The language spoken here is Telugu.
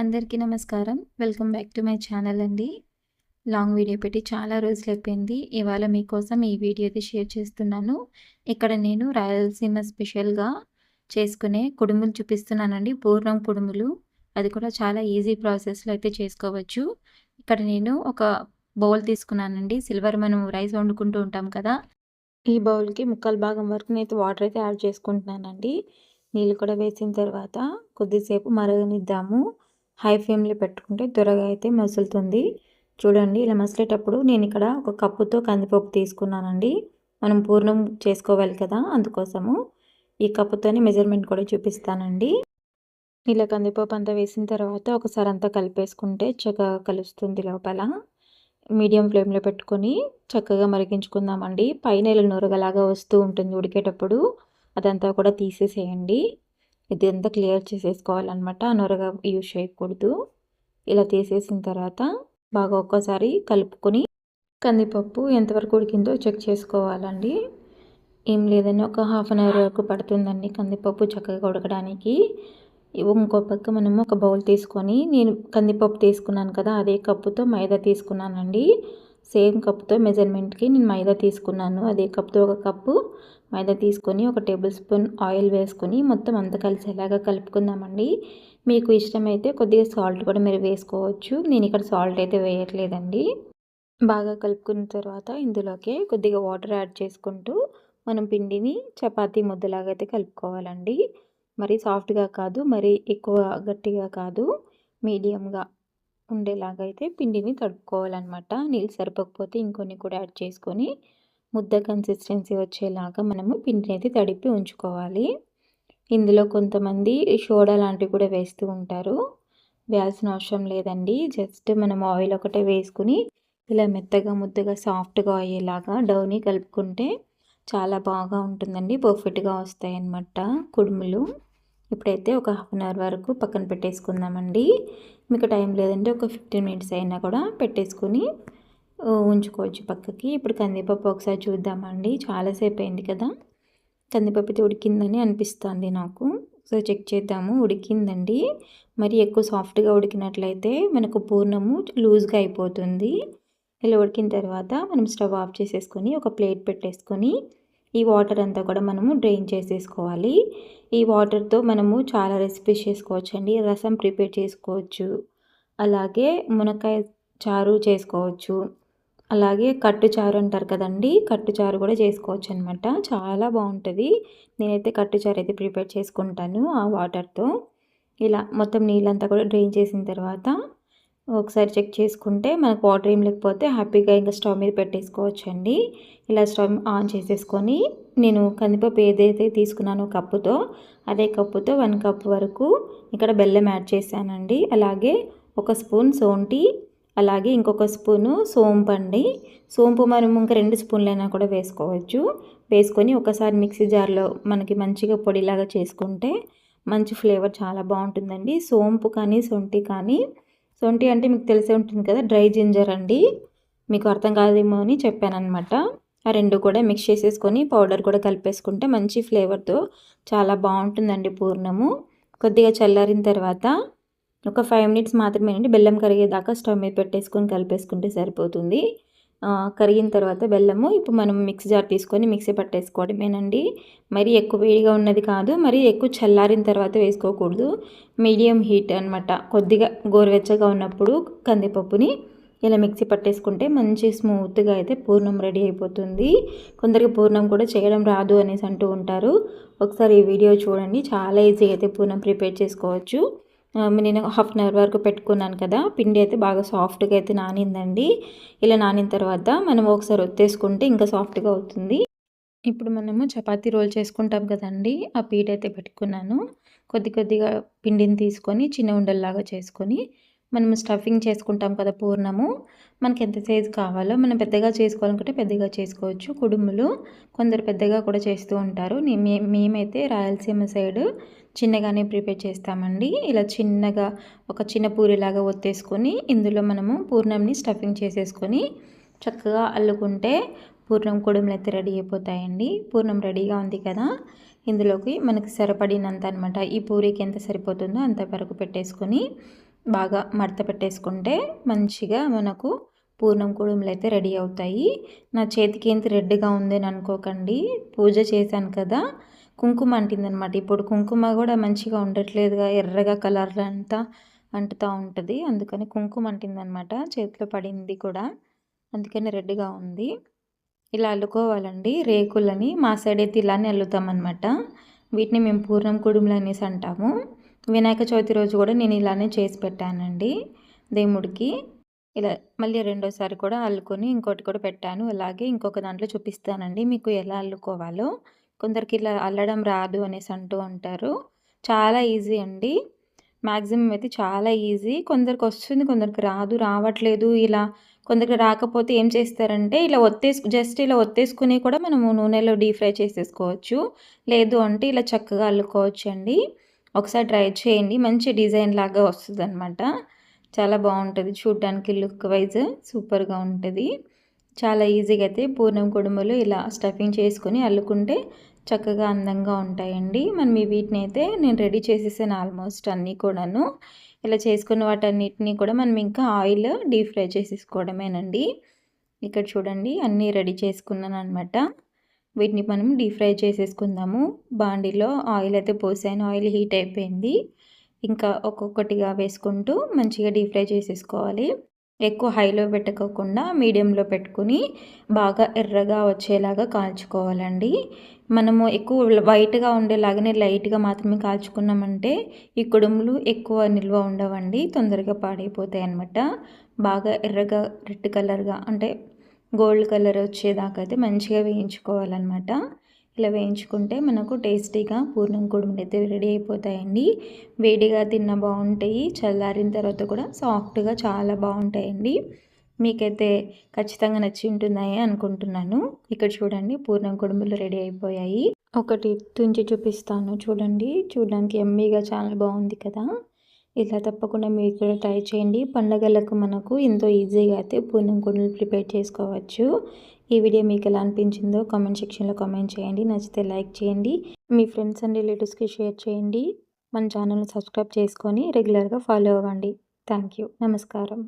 అందరికీ నమస్కారం. Welcome back to my channel అండి. లాంగ్ వీడియో పెట్టి చాలా రోజులు అయిపోయింది. ఇవాళ మీకోసం ఈ వీడియో అయితే షేర్ చేస్తున్నాను. ఇక్కడ నేను రాయలసీమ స్పెషల్గా చేసుకునే కుడుములు చూపిస్తున్నానండి. పూర్వం కుడుములు. అది కూడా చాలా ఈజీ ప్రాసెస్లో అయితే చేసుకోవచ్చు. ఇక్కడ నేను ఒక బౌల్ తీసుకున్నానండి. సిల్వర్ మనం రైస్ వండుకుంటూ ఉంటాం కదా. ఈ బౌల్కి ముక్కల భాగం వరకు నేను వాటర్ అయితే యాడ్ చేసుకుంటున్నానండి. నీళ్ళు కూడా వేసిన తర్వాత కొద్దిసేపు మరగనిద్దాము. హై ఫ్లేమ్లో పెట్టుకుంటే త్వరగా అయితే మసులుతుంది. చూడండి ఇలా మసిలేటప్పుడు నేను ఇక్కడ ఒక కప్పుతో కందిపప్పు తీసుకున్నానండి. మనం పూర్ణం చేసుకోవాలి కదా అందుకోసము ఈ కప్పుతోని మెజర్మెంట్ కూడా చూపిస్తానండి. ఇలా కందిపప్పు అంతా వేసిన తర్వాత ఒకసారి అంతా కలిపేసుకుంటే చక్కగా కలుస్తుంది లోపల. మీడియం ఫ్లేమ్లో పెట్టుకొని చక్కగా మరిగించుకుందామండి. పైన ఇలా నూరగలాగా వస్తూ ఉంటుంది ఉడికేటప్పుడు. అదంతా కూడా తీసేసేయండి. ఇది అంతా క్లియర్ చేసేసుకోవాలన్నమాట. నొరగా యూజ్ చేయకూడదు. ఇలా తీసేసిన తర్వాత బాగా ఒక్కసారి కలుపుకొని కందిపప్పు ఎంతవరకు ఉడికిందో చెక్ చేసుకోవాలండి. ఏం లేదని ఒక హాఫ్ అన్ అవర్ వరకు పడుతుందండి కందిపప్పు చక్కగా ఉడకడానికి. ఇంకో పక్క మనము ఒక బౌల్ తీసుకొని నేను కందిపప్పు తీసుకున్నాను కదా అదే కప్పుతో మైదా తీసుకున్నానండి. సేమ్ కప్తో మెజర్మెంట్కి నేను మైదా తీసుకున్నాను. అదే కప్తో ఒక కప్పు మైదా తీసుకొని ఒక టేబుల్ స్పూన్ ఆయిల్ వేసుకొని మొత్తం అంతా కలిసేలాగా కలుపుకుందామండి. మీకు ఇష్టమైతే కొద్దిగా సాల్ట్ కూడా మీరు వేసుకోవచ్చు. నేను ఇక్కడ సాల్ట్ అయితే వేయట్లేదండి. బాగా కలుపుకున్న తర్వాత ఇందులోకి కొద్దిగా వాటర్ యాడ్ చేసుకుంటూ మనం పిండిని చపాతీ ముద్దలాగా అయితే కలుపుకోవాలండి. మరి సాఫ్ట్గా కాదు మరి ఎక్కువ గట్టిగా కాదు మీడియంగా ఉండేలాగా అయితే పిండిని తడుపుకోవాలన్నమాట. నీళ్ళు సరిపోకపోతే ఇంకొన్ని కూడా యాడ్ చేసుకొని ముద్ద కన్సిస్టెన్సీ వచ్చేలాగా మనము పిండిని అయితే తడిపి ఉంచుకోవాలి. ఇందులో కొంతమంది సోడా లాంటివి కూడా వేస్తూ ఉంటారు. వేయాల్సిన అవసరం లేదండి. జస్ట్ మనం ఆయిల్ ఒకటే వేసుకుని ఇలా మెత్తగా ముద్దగా సాఫ్ట్గా అయ్యేలాగా డౌని కలుపుకుంటే చాలా బాగా ఉంటుందండి. పర్ఫెక్ట్గా వస్తాయి అన్నమాట కుడుములు. ఇప్పుడైతే ఒక హాఫ్ అన్ అవర్ వరకు పక్కన పెట్టేసుకుందామండి. మీకు టైం లేదంటే ఒక ఫిఫ్టీన్ మినిట్స్ అయినా కూడా పెట్టేసుకొని ఉంచుకోవచ్చు పక్కకి. ఇప్పుడు కందిపప్పు ఒకసారి చూద్దామండి. చాలాసేపు అయింది కదా. కందిపప్పు అయితే ఉడికిందని అనిపిస్తుంది నాకు. సో చెక్ చేద్దాము. ఉడికిందండి. మరి ఎక్కువ సాఫ్ట్గా ఉడికినట్లయితే మనకు పూర్ణము లూజ్గా అయిపోతుంది. ఇలా ఉడికిన తర్వాత మనం స్టవ్ ఆఫ్ చేసేసుకొని ఒక ప్లేట్ పెట్టేసుకొని ఈ వాటర్ అంతా కూడా మనము డ్రైన్ చేసేసుకోవాలి. ఈ వాటర్తో మనము చాలా రెసిపీస్ చేసుకోవచ్చు అండి రసం ప్రిపేర్ చేసుకోవచ్చు. అలాగే మునక్కాయ చారు చేసుకోవచ్చు. అలాగే కట్టు చారు అంటారు కదండి కట్టు చారు కూడా చేసుకోవచ్చు అనమాట చాలా బాగుంటుంది. నేనైతే కట్టు చారు అయితే ప్రిపేర్ చేసుకుంటాను ఆ వాటర్తో. ఇలా మొత్తం నీళ్ళంతా కూడా డ్రైన్ చేసిన తర్వాత ఒకసారి చెక్ చేసుకుంటే మనకు వాటర్ ఏం లేకపోతే హ్యాపీగా ఇంకా స్టవ్ మీద పెట్టేసుకోవచ్చండి. ఇలా స్టవ్ ఆన్ చేసేసుకొని నేను కందిపప్పు ఏదైతే తీసుకున్నానో కప్పుతో అదే కప్పుతో వన్ కప్ వరకు ఇక్కడ బెల్లం యాడ్ చేశానండి. అలాగే ఒక స్పూన్ సోంటి అలాగే ఇంకొక స్పూను సోంపు అండి. సోంపు మనం ఇంకా రెండు స్పూన్లైనా కూడా వేసుకోవచ్చు. వేసుకొని ఒకసారి మిక్సీ జార్లో మనకి మంచిగా పొడిలాగా చేసుకుంటే మంచి ఫ్లేవర్ చాలా బాగుంటుందండి. సోంపు కానీ సొంటి కానీ. సొంటి అంటే మీకు తెలిసే ఉంటుంది కదా డ్రై జింజర్ అండి. మీకు అర్థం కాదేమో అని చెప్పానమాట ఆ రెండు కూడా మిక్స్ చేసేసుకొని పౌడర్ కూడా కలిపేసుకుంటే మంచి ఫ్లేవర్తో చాలా బాగుంటుందండి పూర్ణము. కొద్దిగా చల్లారిన తర్వాత ఒక ఫైవ్ మినిట్స్ మాత్రమేనండి బెల్లం కరిగేదాకా స్టవ్ మీద పెట్టేసుకొని కలిపేసుకుంటే సరిపోతుంది. కరిగిన తర్వాత బెల్లము ఇప్పుడు మనం మిక్సీ జార్ తీసుకొని మిక్సీ పట్టేసుకోవడమేనండి. మరీ ఎక్కువ వేడిగా ఉన్నది కాదు మరీ ఎక్కువ చల్లారిన తర్వాత వేసుకోకూడదు. మీడియం హీట్ అనమాట కొద్దిగా గోరువెచ్చగా ఉన్నప్పుడు కందిపప్పుని ఇలా మిక్సీ పట్టేసుకుంటే మంచి స్మూత్గా అయితే పూర్ణం రెడీ అయిపోతుంది. కొందరికి పూర్ణం కూడా చేయడం రాదు అనేసి అంటూ ఉంటారు. ఒకసారి ఈ వీడియో చూడండి. చాలా ఈజీగా అయితే పూర్ణం ప్రిపేర్ చేసుకోవచ్చు. నేను హాఫ్ అన్ అవర్ వరకు పెట్టుకున్నాను కదా. పిండి అయితే బాగా సాఫ్ట్గా అయితే నానిందండి. ఇలా నానిన తర్వాత మనం ఒకసారి ఒత్తేసుకుంటే ఇంకా సాఫ్ట్గా అవుతుంది. ఇప్పుడు మనము చపాతీ రోల్ చేసుకుంటాం కదండి. ఆ పీట అయితే పెట్టుకున్నాను. కొద్ది కొద్దిగా పిండిని తీసుకొని చిన్న ఉండల్లాగా చేసుకొని మనము స్టఫింగ్ చేసుకుంటాం కదా పూర్ణము. మనకి ఎంత సైజు కావాలో మనం పెద్దగా చేసుకోవాలనుకుంటే పెద్దగా చేసుకోవచ్చు. కుడుములు కొందరు పెద్దగా కూడా చేస్తూ ఉంటారు. మేమైతే రాయలసీమ సైడ్ చిన్నగానే ప్రిపేర్ చేస్తామండి. ఇలా చిన్నగా ఒక చిన్న పూరిలాగా ఒత్తేసుకొని ఇందులో మనము పూర్ణంని స్టఫింగ్ చేసేసుకొని చక్కగా అల్లుకుంటే పూర్ణం కుడుములు అయితే రెడీ అయిపోతాయండి. పూర్ణం రెడీగా ఉంది కదా? ఇందులోకి మనకి సరిపడినంత అనమాట ఈ పూరికి ఎంత సరిపోతుందో అంత వరకు పెట్టేసుకొని బాగా మడత పెట్టేసుకుంటే మంచిగా మనకు పూర్ణం కుడుములు అయితే రెడీ అవుతాయి. నా చేతికి ఎంత రెడ్గా ఉందని అనుకోకండి. పూజ చేశాను కదా? కుంకుమ అంటిందనమాట. ఇప్పుడు కుంకుమ కూడా మంచిగా ఉండట్లేదుగా ఎర్రగా కలర్ అంతా అంటుతూ ఉంటుంది. అందుకని కుంకుమ అంటిందనమాట. చేతిలో పడింది కూడా. అందుకని రెడ్గా ఉంది. ఇలా అల్లుకోవాలండి. రేకులని మా సైడ్ అయితే ఇలానే అల్లుతామన్నమాట వీటిని మేము పూర్ణం కుడుములు అనేసి అంటాము. వినాయక చవితి రోజు కూడా నేను ఇలానే చేసి పెట్టానండి దేవుడికి. ఇలా మళ్ళీ రెండోసారి కూడా అల్లుకొని ఇంకోటి కూడా పెట్టాను. అలాగే ఇంకొక దాంట్లో చూపిస్తానండి మీకు ఎలా అల్లుకోవాలో. కొందరికి ఇలా అల్లడం రాదు అనేసి అంటూ ఉంటారు. చాలా ఈజీ అండి. మ్యాక్సిమం అయితే చాలా ఈజీ. కొందరికి వస్తుంది కొందరికి రాదు రావట్లేదు. ఇలా కొందరికి రాకపోతే ఏం చేస్తారంటే ఇలా ఒత్తేసు జస్ట్ ఇలా ఒత్తేసుకుని కూడా మనము నూనెలో డీప్ ఫ్రై చేసేసుకోవచ్చు. లేదు అంటే ఇలా చక్కగా అల్లుకోవచ్చు అండి. ఒకసారి ట్రై చేయండి. మంచి డిజైన్ లాగా వస్తుంది అనమాట చాలా బాగుంటుంది. చూడ్డానికి లుక్ వైజ్ సూపర్గా ఉంటుంది. చాలా ఈజీగా అయితే పూర్ణం కుడుములు ఇలా స్టఫింగ్ చేసుకొని అల్లుకుంటే చక్కగా అందంగా ఉంటాయండి. మనం ఈ వీటిని అయితే నేను రెడీ చేసేసాను ఆల్మోస్ట్ అన్నీ కూడాను. ఇలా చేసుకున్న వాటన్నిటిని కూడా మనం ఇంకా ఆయిల్ డీప్ ఫ్రై చేసేసుకోవడమేనండి. ఇక్కడ చూడండి అన్నీ రెడీ చేసుకున్నాను అనమాట వీటిని మనం డీప్ ఫ్రై చేసేసుకుందాము. బాండీలో ఆయిల్ అయితే పోసాను ఆయిల్ హీట్ అయిపోయింది. ఇంకా ఒక్కొక్కటిగా వేసుకుంటూ మంచిగా డీప్ ఫ్రై చేసేసుకోవాలి. ఎక్కువ హైలో పెట్టుకోకుండా మీడియంలో పెట్టుకుని బాగా ఎర్రగా వచ్చేలాగా కాల్చుకోవాలండి. మనము ఎక్కువ వైట్గా ఉండేలాగానే లైట్గా మాత్రమే కాల్చుకున్నామంటే ఈ కుడుములు ఎక్కువ నిల్వ ఉండవండి తొందరగా పాడైపోతాయి అన్నమాట. బాగా ఎర్రగా రెడ్ కలర్గా అంటే గోల్డ్ కలర్ వచ్చేదాకా అయితే మంచిగా వేయించుకోవాలన్నమాట. ఇలా వేయించుకుంటే మనకు టేస్టీగా పూర్ణం కుడుములు అయితే రెడీ అయిపోతాయండి. వేడిగా తిన్న బాగుంటాయి చల్లారిన తర్వాత కూడా సాఫ్ట్గా చాలా బాగుంటాయండి. మీకైతే ఖచ్చితంగా నచ్చి ఉంటున్నాయి అనుకుంటున్నాను. ఇక్కడ చూడండి పూర్ణం కుడుములు రెడీ అయిపోయాయి. ఒకటి తుంచి చూపిస్తాను చూడండి. చూడడానికి ఎమ్మీగా చాలా బాగుంది కదా. ఇలా తప్పకుండా మీరు కూడా ట్రై చేయండి. పండగలకు మనకు ఎంతో ఈజీగా అయితే పూర్ణం కుడుములు ప్రిపేర్ చేసుకోవచ్చు. ఈ వీడియో మీకు ఎలా అనిపించిందో కామెంట్ సెక్షన్లో కామెంట్ చేయండి. నచ్చితే లైక్ చేయండి. మీ ఫ్రెండ్స్ అండ్ రిలేటివ్స్కి షేర్ చేయండి. మన ఛానల్ని సబ్స్క్రైబ్ చేసుకొని రెగ్యులర్గా ఫాలో అవ్వండి. థ్యాంక్ యూ నమస్కారం.